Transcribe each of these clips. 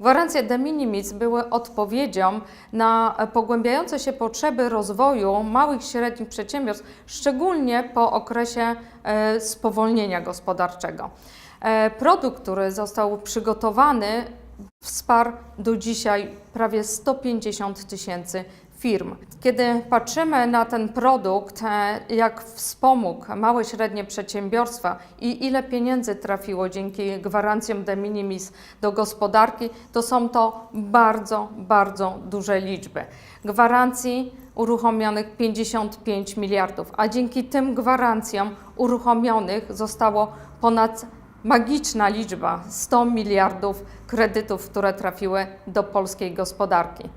Gwarancje de minimis były odpowiedzią na pogłębiające się potrzeby rozwoju małych i średnich przedsiębiorstw, szczególnie po okresie e, spowolnienia gospodarczego. E, Produkt, który został przygotowany, wsparł do dzisiaj prawie 150 tysięcy firm. Kiedy patrzymy na ten produkt, e, jak wspomógł małe i średnie przedsiębiorstwa i ile pieniędzy trafiło dzięki gwarancjom de minimis do gospodarki, to są to bardzo, bardzo duże liczby. Gwarancji uruchomionych 55 miliardów, a dzięki tym gwarancjom uruchomionych zostało ponad magiczna liczba 100 miliardów kredytów, które trafiły do polskiej gospodarki.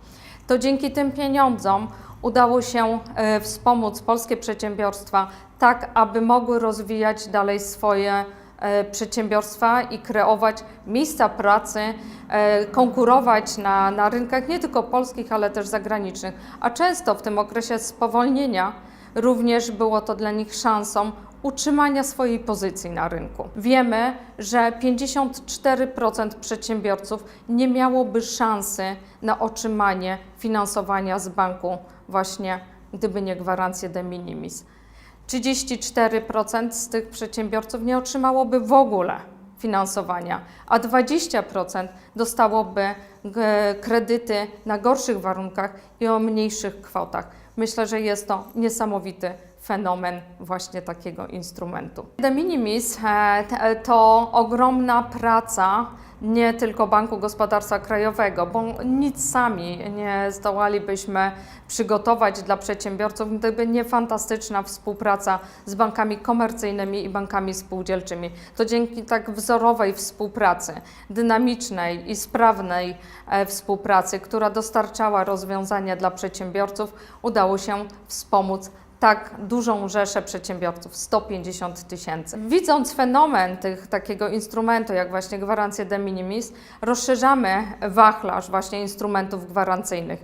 To dzięki tym pieniądzom udało się e, wspomóc polskie przedsiębiorstwa tak, aby mogły rozwijać dalej swoje e, przedsiębiorstwa i kreować miejsca pracy, e, konkurować na, na rynkach nie tylko polskich, ale też zagranicznych. A często w tym okresie spowolnienia również było to dla nich szansą utrzymania swojej pozycji na rynku. Wiemy, że 54% przedsiębiorców nie miałoby szansy na otrzymanie finansowania z banku właśnie gdyby nie gwarancje de minimis. 34% z tych przedsiębiorców nie otrzymałoby w ogóle finansowania, a 20% dostałoby g- kredyty na gorszych warunkach i o mniejszych kwotach. Myślę, że jest to niesamowity fenomen właśnie takiego instrumentu. De minimis e, to ogromna praca nie tylko Banku Gospodarstwa Krajowego, bo nic sami nie zdołalibyśmy przygotować dla przedsiębiorców, gdyby nie fantastyczna współpraca z bankami komercyjnymi i bankami spółdzielczymi. To dzięki tak wzorowej współpracy, dynamicznej i sprawnej e, współpracy, która dostarczała rozwiązania dla przedsiębiorców, udało się wspomóc tak dużą rzeszę przedsiębiorców 150 tysięcy. Widząc fenomen tych, takiego instrumentu, jak właśnie gwarancje de minimis, rozszerzamy wachlarz właśnie instrumentów gwarancyjnych.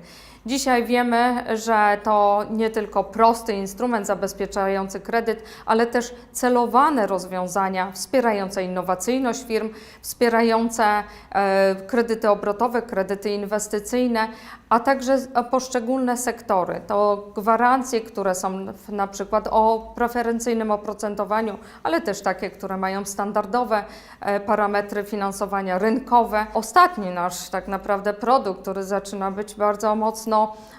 Dzisiaj wiemy, że to nie tylko prosty instrument zabezpieczający kredyt, ale też celowane rozwiązania wspierające innowacyjność firm, wspierające e, kredyty obrotowe, kredyty inwestycyjne, a także z- poszczególne sektory. To gwarancje, które są na przykład o preferencyjnym oprocentowaniu, ale też takie, które mają standardowe e, parametry finansowania rynkowe. Ostatni nasz tak naprawdę produkt, który zaczyna być bardzo mocno,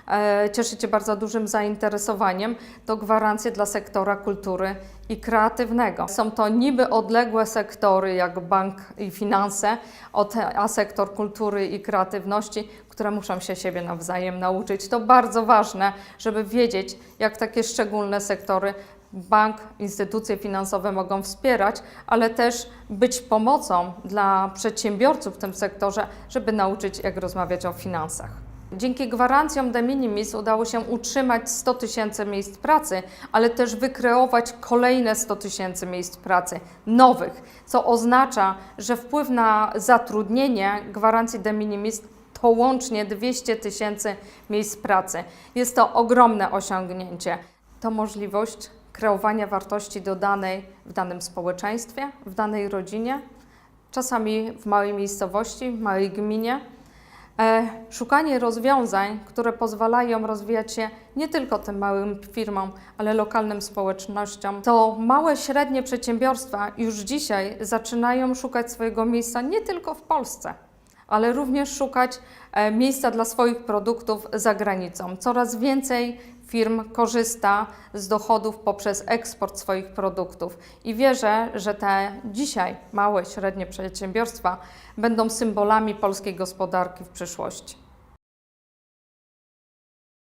e, cieszyć się bardzo dużym zainteresowaniem, to gwarancje dla sektora kultury i kreatywnego. Są to niby odległe sektory, jak bank i finanse, od, a sektor kultury i kreatywności, które muszą się siebie nawzajem nauczyć. To bardzo ważne, żeby wiedzieć, jak takie szczególne sektory bank, instytucje finansowe mogą wspierać, ale też być pomocą dla przedsiębiorców w tym sektorze, żeby nauczyć, jak rozmawiać o finansach. Dzięki gwarancjom de minimis udało się utrzymać 100 tysięcy miejsc pracy, ale też wykreować kolejne 100 tysięcy miejsc pracy nowych, co oznacza, że wpływ na zatrudnienie gwarancji de minimis to łącznie 200 tysięcy miejsc pracy. Jest to ogromne osiągnięcie. To możliwość kreowania wartości dodanej w danym społeczeństwie, w danej rodzinie, czasami w małej miejscowości, w małej gminie. Szukanie rozwiązań, które pozwalają rozwijać się nie tylko tym małym firmom, ale lokalnym społecznościom, to małe, średnie przedsiębiorstwa już dzisiaj zaczynają szukać swojego miejsca nie tylko w Polsce, ale również szukać e, miejsca dla swoich produktów za granicą. Coraz więcej firm korzysta z dochodów poprzez eksport swoich produktów i wierzę, że te dzisiaj małe, średnie przedsiębiorstwa będą symbolami polskiej gospodarki w przyszłości.